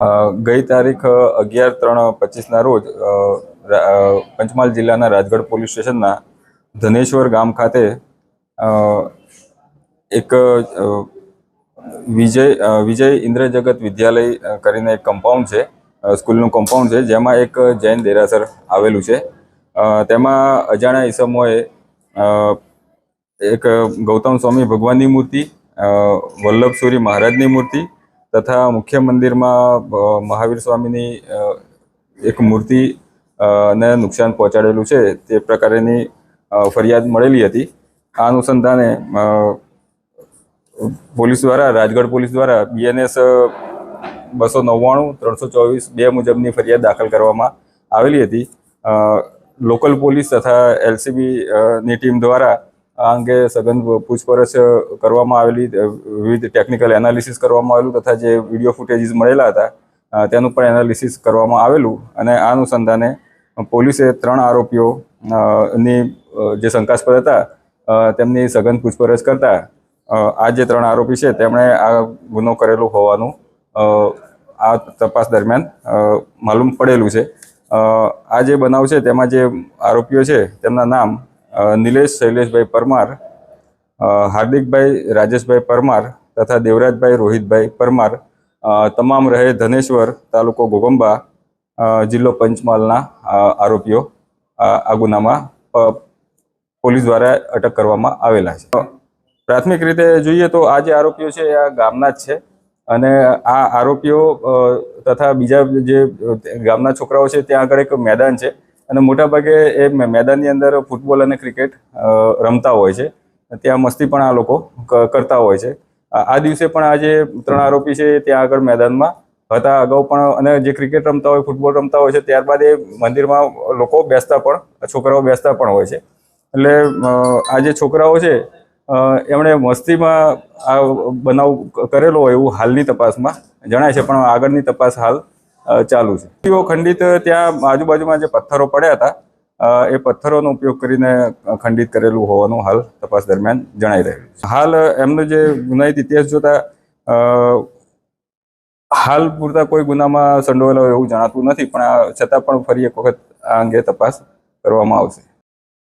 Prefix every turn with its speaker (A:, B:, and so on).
A: ગઈ તારીખ અગિયાર, ત્રણ, પચીસના રોજ પંચમહાલ જિલ્લાના રાજગઢ પોલીસ સ્ટેશનના ધનેશ્વર ગામ ખાતે એક વિજય વિજય ઇન્દ્રજગત વિદ્યાલય કરીને એક કમ્પાઉન્ડ છે સ્કૂલનું કમ્પાઉન્ડ છે, જેમાં એક જૈન દેરાસર આવેલું છે. તેમાં અજાણ્યા ઈસમોએ એક ગૌતમ સ્વામી ભગવાનની મૂર્તિ વલ્લભસુરી વલ્લભ સૂરી મહારાજની મૂર્તિ તથા મુખ્ય મંદિરમાં મહાવીર સ્વામીની એક મૂર્તિ ને નુકસાન પહોંચાડેલું છે, તે પ્રકારેની ફરિયાદ મળેલી હતી. આ અનુસંધાને પોલીસ દ્વારા, રાજગઢ પોલીસ દ્વારા બીએનએસ બસો નવ્વાણું, ત્રણસો ચોવીસ બે મુજબની ફરિયાદ દાખલ કરવામાં આવેલી હતી. લોકલ પોલીસ તથા એલસીબીની ટીમ દ્વારા આ અંગે સઘન પૂછપરછ કરવામાં આવેલી વિવિધ ટેકનિકલ એનાલિસિસ કરવામાં આવેલું તથા જે વીડિયો ફૂટેજીસ મળેલા હતા તેનું પણ એનાલિસિસ કરવામાં આવેલું અને આ અનુસંધાને પોલીસે ત્રણ આરોપીઓ ની જે શંકાસ્પદ હતા તેમની સઘન પૂછપરછ કરતા આ જે ત્રણ આરોપી છે, તેમણે આ ગુનો કરેલો હોવાનું આ તપાસ દરમિયાન માલુમ પડેલું છે. આ જે બનાવ છે, તેમાં જે આરોપીઓ છે, તેમના નામ નિલેશ, શૈલેષભાઈ પરમાર હાર્દિકભાઈ, રાજેશભાઈ પરમાર તથા દેવરાજભાઈ, રોહિતભાઈ પરમાર તમામ રહે ધનેશ્વર તાલુકો ગોગંબા જિલ્લો પંચમહાલના આરોપીઓ આ ગુનામાં પોલીસ દ્વારા અટક કરવામાં આવેલા છે. પ્રાથમિક રીતે જોઈએ તો આ જે આરોપીઓ છે એ આ ગામના જ છે અને આ આરોપીઓ તથા બીજા જે ગામના છોકરાઓ છે ત્યાં આગળ એક મેદાન છે. અને મોટાભાગે એ મેદાનની અંદર ફૂટબોલ અને ક્રિકેટ રમતા હોય છે. ત્યાં મસ્તી પણ આ લોકો કરતા હોય છે. આ દિવસે પણ આ જે ત્રણ આરોપી છે ત્યાં આગળ મેદાનમાં હતા. અગાઉ પણ અને જે ક્રિકેટ રમતા હોય, ફૂટબોલ રમતા હોય છે, ત્યારબાદ એ મંદિરમાં લોકો બેસતા પણ, છોકરાઓ બેસતા પણ હોય છે. એટલે આ જે છોકરાઓ છે એમણે મસ્તીમાં આ બનાવ કરેલો હોય એવું હાલની તપાસમાં જણાય છે. પણ આગળની તપાસ હાલ ચાલુ છે. ટીઓ ખંડિત ત્યાં આજુબાજુમાં જે પથ્થરો પડ્યા હતા એ પથ્થરોનો ઉપયોગ કરીને ખંડિત કરેલું હોવાનું હાલ તપાસ દરમિયાન જણાઈ રહ્યું છે. હાલ એમનો જે ગુનાહિત ઇતિહાસ જોતા હાલ પૂરતા કોઈ ગુનામાં સંડોવાયેલા એવું જણાતું નથી, પણ છતાં પણ ફરી એક વખત આ અંગે તપાસ કરવામાં આવશે.